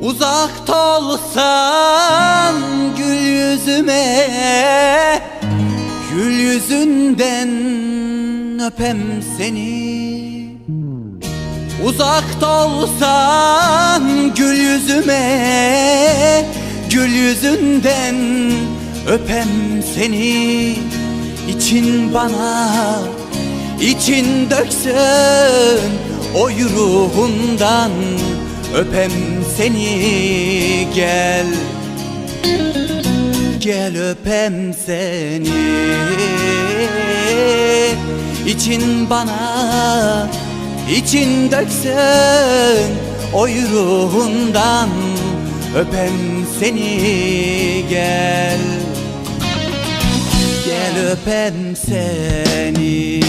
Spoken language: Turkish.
Uzakta olsan gül yüzüme Gül yüzünden öpem seni. Uzakta olsan gül yüzüme Gül yüzünden öpem seni. İçin bana için döksün Oy ruhundan öpem seni gel. Gel öpem seni. İçin bana için döksün Oy ruhundan öpem seni gel. Gel öpem seni